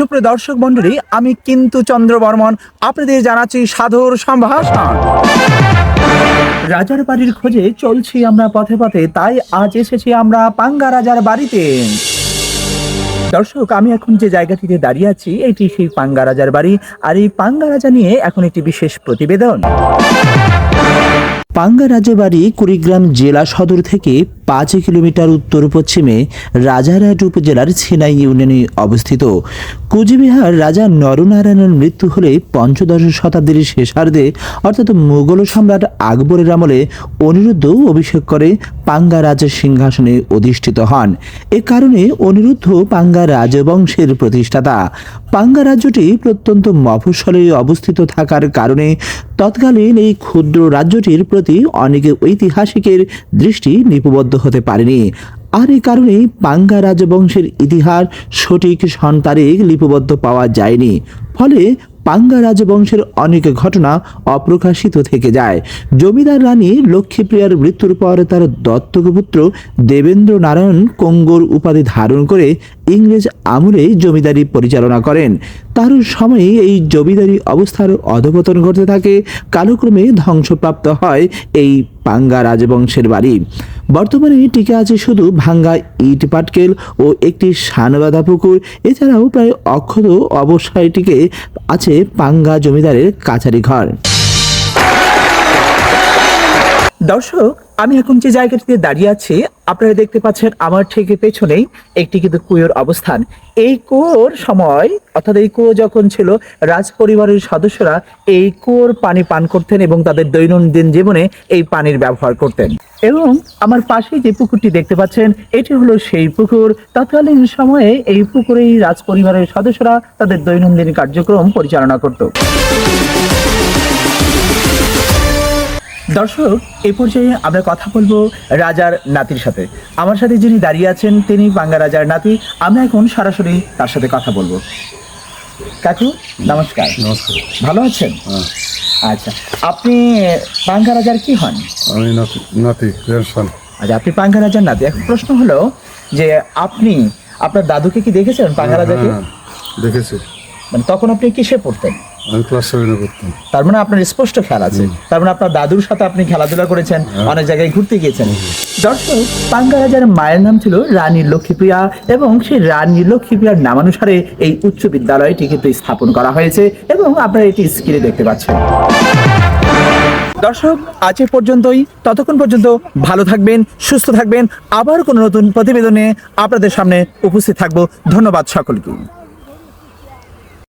সুপ্রিয় দর্শক মন্ডলী আমি কিন্তু চন্দ্র বর্মন। আপনাদের জানাচ্ছি সাধুর সম্ভাষণ। রাজার বাড়ির খোঁজে চলছি আমরা পথে পথে, তাই আজ এসেছি আমরা পাঙ্গা রাজার বাড়িতে। দর্শক, আমি এখন যে জায়গাটিতে দাঁড়িয়ে আছি, এটি সেই পাঙ্গা রাজার বাড়ি। আর এই পাঙ্গা রাজা নিয়ে এখন একটি বিশেষ প্রতিবেদন। পাঙ্গা রাজবাড়ি কুড়িগ্রাম জেলা সদর থেকে পাঁচ কিলোমিটার উত্তর পশ্চিমে রাজারহাট উপজেলার ছিনাই ইউনিয়নে অবস্থিত। কুচবিহার রাজা নরনারায়ণের মৃত্যু হলে পঞ্চদশ শতাব্দীর শেষার্ধে, অর্থাৎ মুঘল সম্রাট আকবরের আমলে অনিরুদ্ধ অভিষেক করে পাঙ্গা রাজের সিংহাসনে অধিষ্ঠিত হন। এ কারণে অনিরুদ্ধ পাঙ্গা রাজবংশের প্রতিষ্ঠাতা। পাঙ্গা রাজ্যটি প্রত্যন্ত মফস্বলে অবস্থিত থাকার কারণে তৎকালীন এই ক্ষুদ্র রাজ্যটির প্রতি অনেক ঐতিহাসিকের দৃষ্টি নিপবদ্ধ হতে পারেনি। আর এ কারণে পাঙ্গা রাজবংশের ইতিহাস সঠিক সন্তারিখ লিপিবদ্ধ পাওয়া যায়নি। ফলে পাঙ্গা রাজবংশের অনেক ঘটনা অপ্রকাশিত থেকে যায়। জমিদার রানী লক্ষ্মীপ্রিয়ার মৃত্যুর পর তার দত্তক পুত্র দেবেন্দ্র নারায়ণ কঙ্গোর উপাধি ধারণ করে ইংরেজ আমলে জমিদারি পরিচালনা করেন। তার সময়ে এই জমিদারি অবস্থার অধপতন ঘটতে থাকে, কালক্রমে ধ্বংসপ্রাপ্ত হয় এই পাঙ্গা রাজবংশের বাড়ি। বর্তমানে টিকে আছে শুধু ভাঙ্গা ইট পাটকেল ও একটি সানবাধা পুকুর। এছাড়াও প্রায় অক্ষত অবসায়টিকে আছে পাঙ্গা জমিদারের কাছারি ঘর। দর্শক, আমি এখন যে জায়গাটিতে দাঁড়িয়ে আছি, আপনারা দেখতে পাচ্ছেন আমার ঠিক পেছনেই একটি কিন্তু কুয়োর অবস্থান। এই কুয়োর সময়, অর্থাৎ এই কুয়ো যখন ছিল, রাজ পরিবারের সদস্যরা এই কুয়োর পানি পান করতেন এবং তাদের দৈনন্দিন জীবনে এই পানির ব্যবহার করতেন। এবং আমার পাশে যে পুকুরটি দেখতে পাচ্ছেন, এটি হলো সেই পুকুর। তৎকালীন সময়ে এই পুকুরেই রাজ পরিবারের সদস্যরা তাদের দৈনন্দিন কার্যক্রম পরিচালনা করত। দর্শক এই পর্যায়ে আমরা কথা বলব রাজার নাতির সাথে। আমার সাথে যিনি দাঁড়িয়ে আছেন তিনি বাংলা রাজার নাতি। আমরা এখন সরাসরি তার সাথে কথা বলব। কাকু নমস্কার। নমস্কার। ভালো আছেন? হ্যাঁ। আচ্ছা আপনি পাঙ্গা রাজার কি হন? আমি নাতি আচ্ছা আপনি পাঙ্গা রাজার নাতি। এখন প্রশ্ন হলো যে আপনি আপনার দাদুকে কি দেখেছেন পাঙ্গা রাজাকে? হ্যাঁ দেখেছি। মানে তখন আপনি কিসে পড়তেন? আমি ক্লাস সেভেনে পড়তাম। তার মানে আপনার স্পষ্ট খেয়াল আছে। তার মানে আপনার দাদুর সাথে আপনি খেলাধুলা করেছেন অনেক জায়গায় ঘুরতে গিয়েছেন। দর্শক মায়ের নাম ছিল রানী লক্ষ্মীপ্রিয়া এবং সেই রানী লক্ষ্মীপ্রিয়ার নামানুসারে এই উচ্চ বিদ্যালয়টি কিন্তু স্থাপন করা হয়েছে এবং আপনারা এটি স্ক্রিনে দেখতে পাচ্ছেন। দর্শক আজ এ পর্যন্তই। ততক্ষণ পর্যন্ত ভালো থাকবেন সুস্থ থাকবেন। আবার কোনো নতুন প্রতিবেদনে আপনাদের সামনে উপস্থিত থাকব। ধন্যবাদ সকলকে।